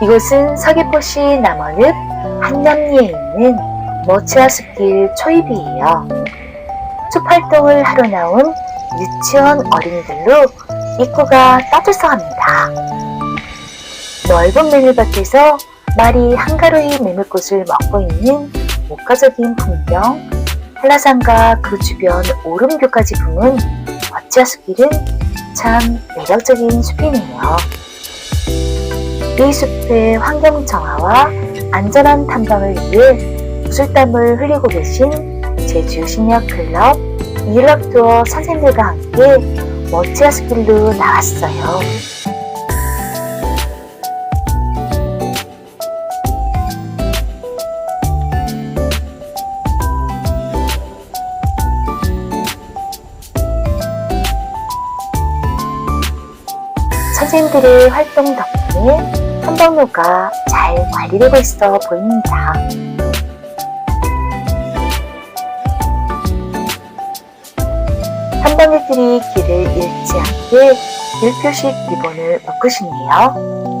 이곳은 서귀포시 남원읍 한남리에 있는 머치아 숲길 초입이에요. 숲 활동을 하러 나온 유치원 어린이들로 입구가 따뜻합니다. 넓은 메밀밭에서 말이 한가로이 메밀꽃을 먹고 있는 목가적인 풍경, 한라산과 그 주변 오름교까지 품은 어찌아 숲길은 참 매력적인 숲이네요. 이 숲의 환경 정화와 안전한 탐방을 위해 구슬땀을 흘리고 계신 제주 심리학 클럽 이일학 투어 선생님들과 함께 멋지아 숲길로 나왔어요. 선생님들의 활동 덕분에 탐방로가 잘 관리되고 있어 보입니다. 탐방객들이 길을 잃지 않게 길표식 리본을 묶으시네요.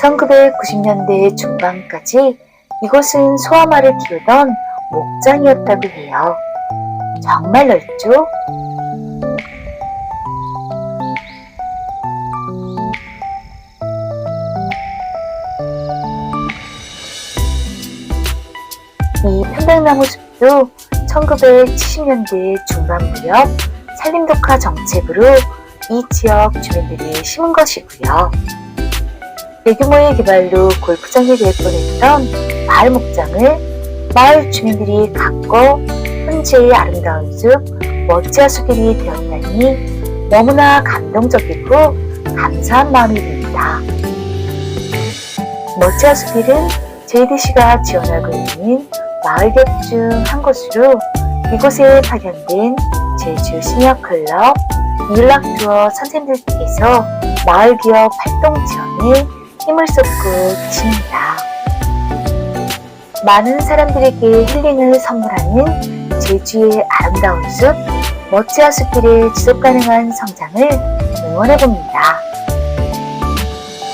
1990년대 중반까지 이곳은 소아마를 키우던 목장이었다고 해요. 정말 넓죠? 이 편백나무 숲도 1970년대 중반 무렵 산림독화 정책으로 이 지역 주민들이 심은 것이고요. 대규모의 개발로 골프장이 될 뻔했던 마을 목장을 마을 주민들이 갖고 현재의 아름다운 숲 멋지아 숲길이 되었다니 너무나 감동적이고 감사한 마음이 듭니다. 멋지아 숲길은 JDC가 지원하고 있는 마을협 중한 곳으로 이곳에 파견된 제주 시니어클럽 이일락 투어 선생님들께서 마을기업 활동 지원에 힘을 쏟고 계십니다. 많은 사람들에게 힐링을 선물하는 제주의 아름다운 숲, 멋지아 숲길의 지속 가능한 성장을 응원해 봅니다.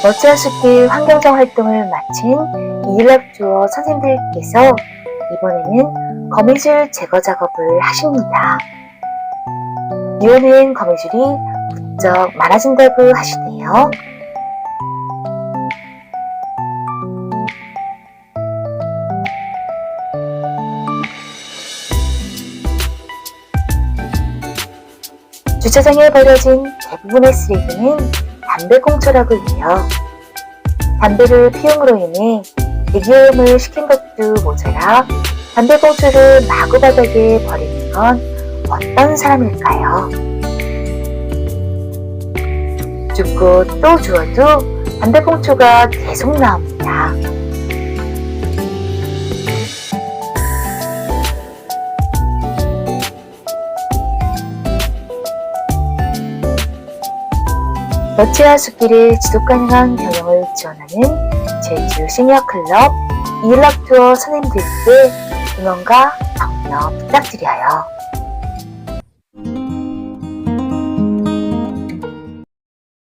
멋지아 숲길 환경정 활동을 마친 이일락 투어 선생님들께서 이번에는 거미줄 제거 작업을 하십니다. 이번엔 거미줄이 부쩍 많아진다고 하시네요. 주차장에 버려진 대부분의 쓰레기는 담배꽁초라고 해요. 담배를 피움으로 인해 대기오염을 시킨 것도 모자라 담배꽁초를 마구 바닥에 버리는 건 어떤 사람일까요? 줍고 또 주어도 담배꽁초가 계속 나옵니다. 멋지와 숲길의 지속 가능한 경영을 지원하는 제주 시니어 클럽 이일락 투어 선생님들께 응원과 격려 부탁드려요.